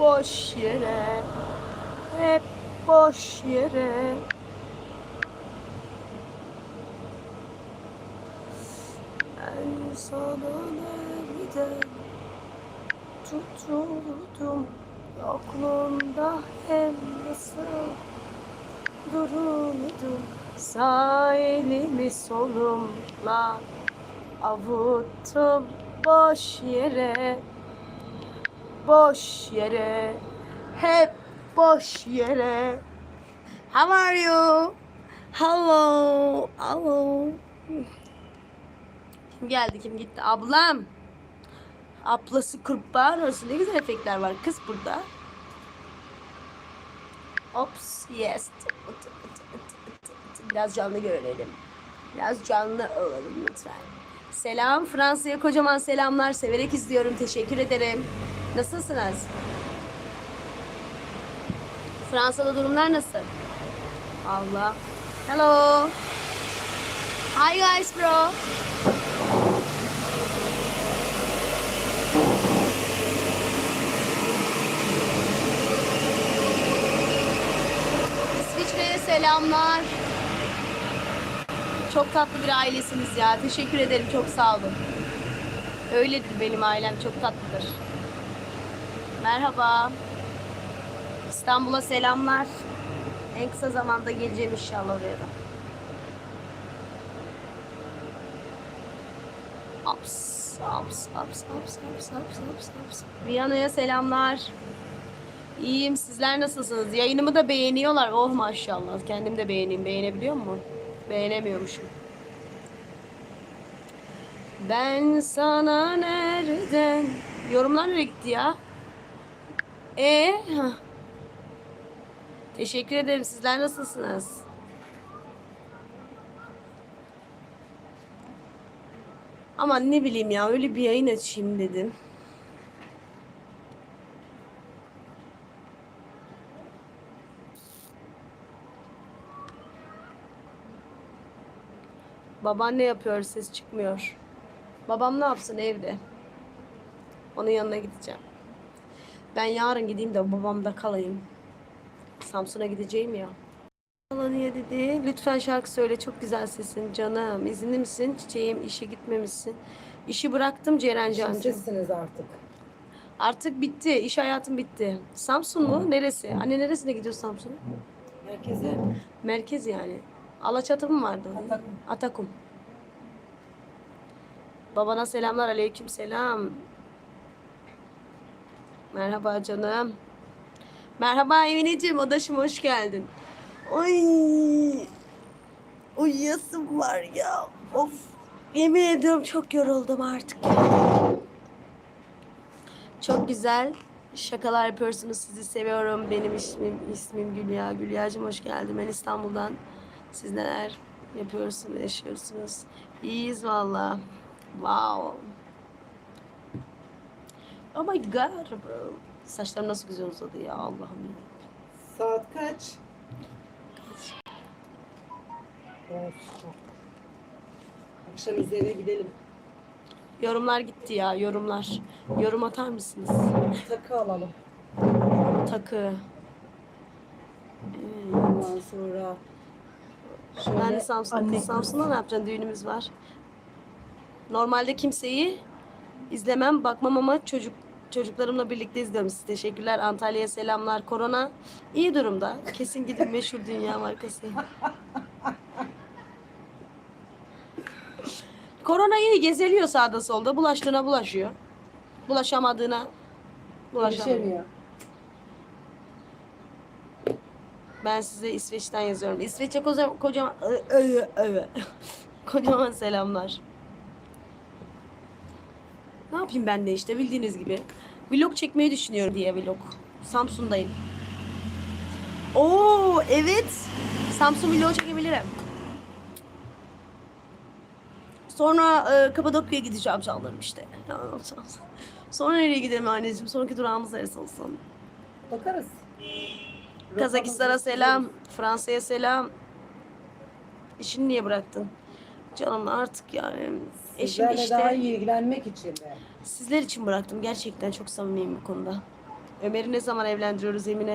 boş yere Hep boş yere. Ben sana nereden tuturdum Yokluğunda hem nasıl dururdum? Sağ elimi solumla avuttum. Boş yere Boş yere Hep boş yere How are you? Hello. Hello. Kim geldi kim gitti? Ablam. Ablası kurban olsun. Ne güzel efektler var. Kız burada. Ops. Yes. Biraz canlı görelim. Biraz canlı olalım lütfen. Selam. Fransa'ya kocaman selamlar. Severek izliyorum. Teşekkür ederim. Nasılsınız? Fransa'da durumlar nasıl? Allah. Hello. Hi guys bro. İsviçre'ye selamlar. Çok tatlı bir ailesiniz ya. Teşekkür ederim. Çok sağ olun. Öyledir benim ailem. Çok tatlıdır. Merhaba. İstanbul'a selamlar. En kısa zamanda geleceğim inşallah oraya da. Aps, aps, aps, aps, aps, aps, aps. Viyana'ya selamlar. İyiyim. Sizler nasılsınız? Yayınımı da beğeniyorlar. Oh maşallah. Kendim de beğeneyim. Beğenebiliyor mu? Beğenemiyormuşum. Ben sana nereden? Yorumlar nereye gitti ya? E, Hah. Teşekkür ederim. Sizler nasılsınız? Ama ne bileyim ya öyle bir yayın açayım dedim. Baban ne yapıyor? Ses çıkmıyor. Babam ne yapsın evde? Onun yanına gideceğim. Ben yarın gideyim de babamda kalayım. Samsun'a gideceğim ya. Alaniye dedi. Lütfen şarkı söyle. Çok güzel sesin canım. İzinli misin? Çiçeğim işe gitmemişsin. İşi bıraktım Ceren Cancığım. Sizsiniz artık. Artık bitti. İş hayatım bitti. Samsun mu? Neresi? Anne neresine gidiyorsun Samsun'a? Herkese Merkez yani. Alaçatı mı vardı? Atakum. Atakum. Babana selamlar. Aleyküm selam. Merhaba canım. Merhaba Emineciğim. Odaşım hoş geldin. Oy. Uyuyasım var ya. Of. Yemin ediyorum çok yoruldum artık. Çok güzel şakalar yapıyorsunuz. Sizi seviyorum. Benim ismim ismim Gülya. Gülyacığım hoş geldin. Ben İstanbul'dan. Siz neler yapıyorsunuz, yaşıyorsunuz? İyiyiz valla. Wow. Oh my god bro. Saçlarım nasıl güzel uzadı ya Allah'ım ya. saat kaç? Of. Akşam üzerine gidelim. Yorumlar gitti ya yorumlar. Yorum atar mısınız? Takı alalım. Takı. Ondan sonra şöyle Ben de Samsun'da. anne Samsun'da ne yapacaksın? Düğünümüz var. Normalde kimseyi izlemem, bakmam ama çocuk çocuklarımla birlikte izliyorum. Size teşekkürler. Antalya'ya selamlar. Korona iyi durumda. Kesin gidin meşhur dünya markası. Korona iyi gezeliyor sağda solda. Bulaştığına bulaşıyor. Bulaşamadığına bulaşamıyor. Ben size İsveç'ten yazıyorum. İsveç'e kocaman kocaman kocaman selamlar. Ne yapayım ben de işte bildiğiniz gibi. Vlog çekmeyi düşünüyorum diye vlog. Samsun'dayım. Oo evet. Samsun vlog çekebilirim. Sonra e, Kapadokya'ya gideceğim canlarım işte. Sonra nereye gidelim anneciğim? Sonraki durağımız neresi olsun? Bakarız. Kazakistan'a selam, Fransa'ya selam. İşini niye bıraktın? Canım artık yani eşim Sizlerle işte daha iyi ilgilenmek için de. sizler için bıraktım. Gerçekten çok samimiyim bu konuda. Ömer'i ne zaman evlendiriyoruz Emine?